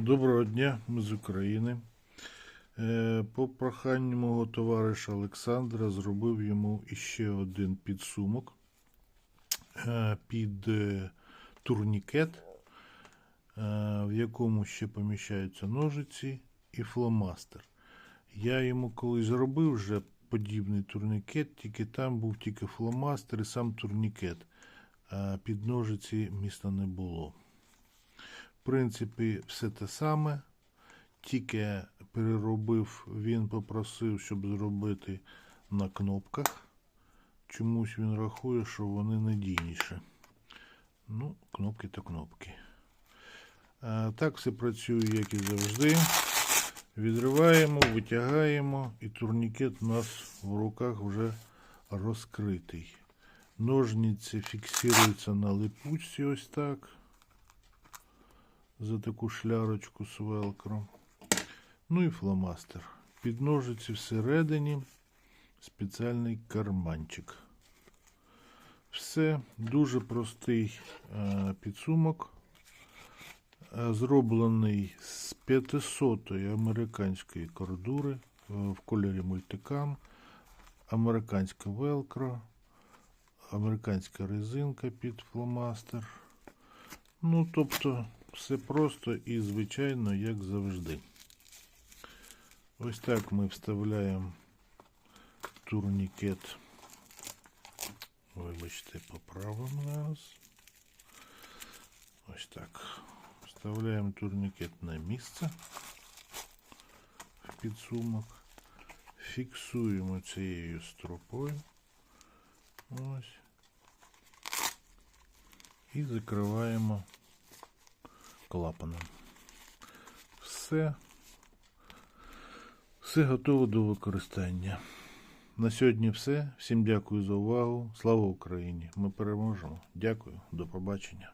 Доброго дня, ми з України. Е, По проханню мого товариша Олександра зробив йому іще один підсумок е, під е, турнікет, в якому ще поміщаються ножиці і фломастер. Я йому колись зробив вже подібний турнікет, тільки там був тільки фломастер і сам турнікет. Під ножиці міста не було. Принципі, все те саме, тільки переробив, він попросив, щоб зробити на кнопках. Чомусь він рахує, що вони надійніші. Ну, кнопки то кнопки. А, так все працює, як і завжди. Відриваємо, витягаємо, і турнікет у нас в руках вже розкритий. Ножниці фіксуються на липучці ось так. За таку шлярочку з велкро. Ну і фломастер. Під ножиці всередині спеціальний карманчик. Все, дуже простий е, підсумок. Е, Зроблений з 500-ї американської кордури е, в кольорі мультикам, американська велкро, американська резинка під фломастер. Ну, тобто, все просто і звичайно, як завжди. Ось так ми вставляємо турнікет. Вибачте, поправимо зараз. Ось так. Вставляємо турнікет на місце в підсумок. Фіксуємо цією стропою. Ось. І закриваємо клапаном. Все. Все готово до використання. На сьогодні все. Всім дякую за увагу. Слава Україні! Ми переможемо. Дякую, до побачення.